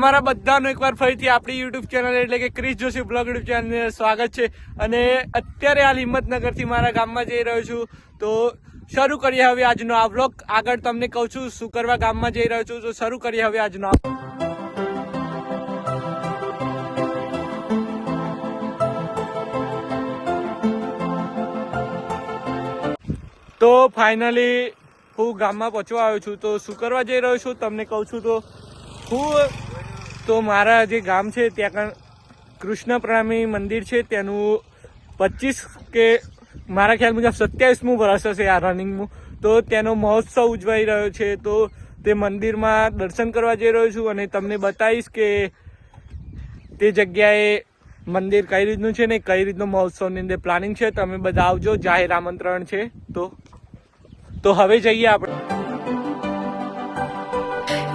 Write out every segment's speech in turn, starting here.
તમારા બધાનું એકવાર ફરીથી આપણી યુટ્યુબ ચેનલ એટલે કે Kris Joshi blog YouTube channel સ્વાગત છે. અને અત્યારે હાલ હિંમતનગરથી મારા ગામમાં જઈ રહ્યો છું. તો શરૂ કરીએ હવે આજનો આ બ્લોગ આગળ તમને કહું છું શું કરવા ગામમાં જઈ રહ્યો છું. તો શરૂ કરીએ હવે આજનો આ તો ફાઇનલી હું ગામમાં પહોંચવા આવ્યો છું. તો શું કરવા જઈ રહ્યો છું. તમને કહું છું તો હું તો મારા જે ગામ છે ત્યાં કૃષ્ણ પ્રણામી મંદિર છે, તેનું પચીસ કે મારા ખ્યાલ મુજબ સત્યાવીસમું વર્ષ હશે આ રનિંગનું તો તેનો મહોત્સવ ઉજવાઈ રહ્યો છે, તો તે મંદિરમાં દર્શન કરવા જઈ રહ્યો છું અને તમને બતાવીશ કે તે જગ્યાએ મંદિર કઈ રીતનું છે ને કઈ રીતનું મહોત્સવની અંદર પ્લાનિંગ છે. તમે બધા આવજો, જાહેર આમંત્રણ છે. તો તો હવે જઈએ આપણે.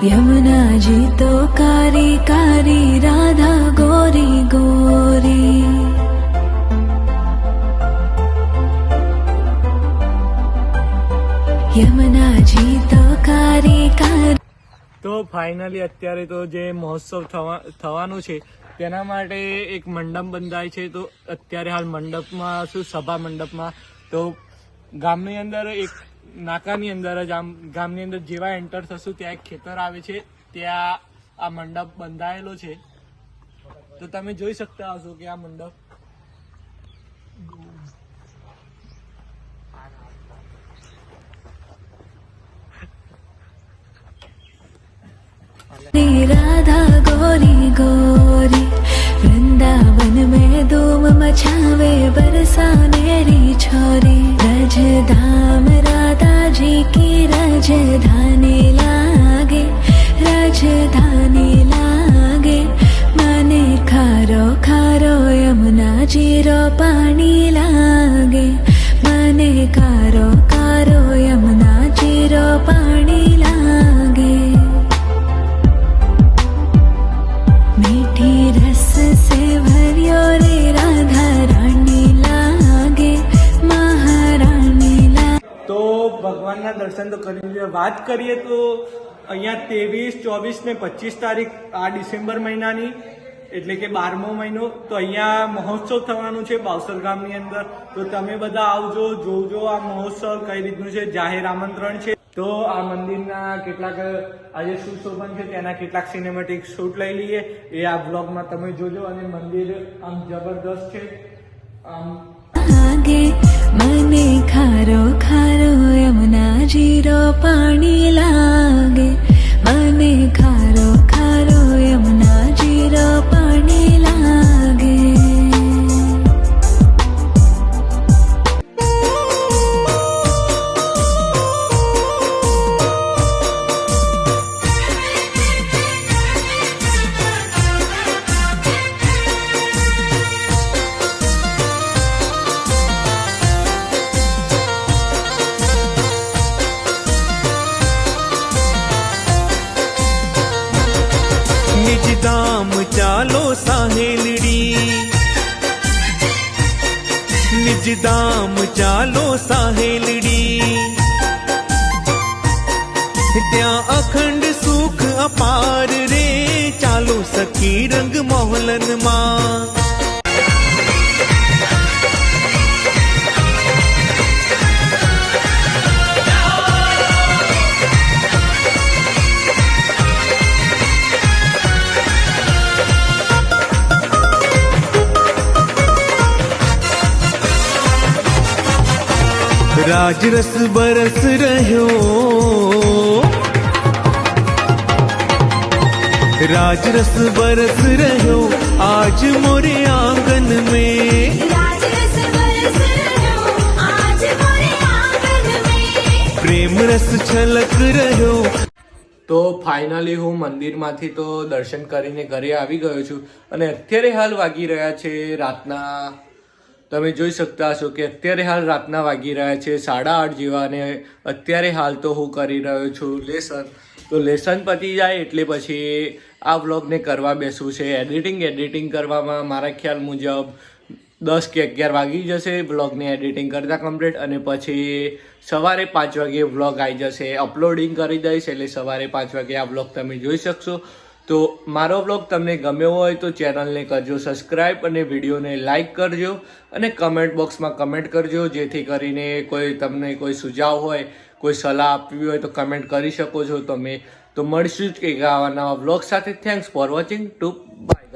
યમુનાજી તો કારી કારી રાધા ગોરી ગોરી યમુનાજી તો કારી કારી તો ફાઇનલી અત્યારે તો જે મહોત્સવ થવાનું છે, તેના માટે એક મંડપ બંધાય છે. તો અત્યારે હાલ મંડપમાં શું, સભા મંડપમાં? તો ગામની અંદર એક નાકાની અંદર જ આમ ગામની અંદર જેવા એન્ટર થશું ત્યાં એક ખેતર આવે છે, ત્યાં આ મંડપ બંધાયેલો છે. તો તમે જોઈ શકતા હશો કે આ મંડપ રાધા ગોરી ગોરી, વૃંદાવન મેં ધૂમ મચાવે બરસાનેરી છોરી રજદાર राजधानी लागे राजधानी लागे। माने खारो खारो यमुना जीरो पानी लागे। माने खारो પસંદ કરીને વાત કરીએ તો અહીંયા ત્રેવીસ, ચોવીસ ને પચીસ તારીખ આ ડિસેમ્બર મહિનાની, એટલે કે બારમો મહિનો, તો અહીંયા મહોત્સવ થવાનું છે બાવસર ગામની અંદર. તો તમે બધા આવજો જોજો આ મહોત્સવ કઈ રીતનું છે. જાહેર આમંત્રણ છે. તો આ મંદિરના કેટલાક, આજે સુશોભન છે તેના કેટલાક સિનેમેટિક શૂટ લઈ લઈએ. એ આ બ્લોગમાં તમે જોજો અને મંદિર આમ જબરદસ્ત છે. આમ મને ખારો ખારો यमुना जीरो पाणी लागे मने સાહેલડી નિજધામ ચાલો સાહેલડી ત્યાં અખંડ સુખ અપાર રે ચાલો સખી રંગ મોહલન રાજ રસ બરસ રહ્યો. રાજ રસ બરસ રહ્યો આજ મોરે આંગન મેં. પ્રેમ રસ છલક રહ્યો. તો ફાઇનલી હું મંદિરમાંથી તો દર્શન કરીને ઘરે આવી ગયો છું અને અત્યારે હાલ વાગી રહ્યા છે રાતના તમે જોઈ શકતા હશો કે અત્યારે હાલ રાતના વાગી રહ્યા છે, સાડા આઠ જેવા અને અત્યારે હાલ તો હું કરી રહ્યો છું લેસન. તો લેસન પતી જાય એટલે પછી આ વ્લોગને કરવા બેસવું છે. એડિટિંગ એડિટિંગ કરવામાં મારા ખ્યાલ મુજબ દસ કે અગિયાર વાગી જશે વ્લોગને એડિટિંગ કરતાં કમ્પ્લીટ અને પછી સવારે પાંચ વાગે વ્લોગ આવી જશે. અપલોડિંગ કરી દઈશ એટલે સવારે પાંચ વાગે આ વ્લોગ તમે જોઈ શકશો. તો મારો બ્લોગ તમને ગમ્યો હોય તો ચેનલને કરજો સબસ્ક્રાઈબ અને વિડીયોને લાઇક કરજો અને કમેન્ટ બોક્સમાં કમેન્ટ કરજો, જેથી કરીને કોઈ તમને કોઈ સુઝાવ હોય, કોઈ સલાહ આપવી હોય તો કમેન્ટ કરી શકો છો તમે. તો મળશું જ કંઈક આવા નવા બ્લોગ સાથે. થેન્ક્સ ફોર વોચિંગ ટુ બાય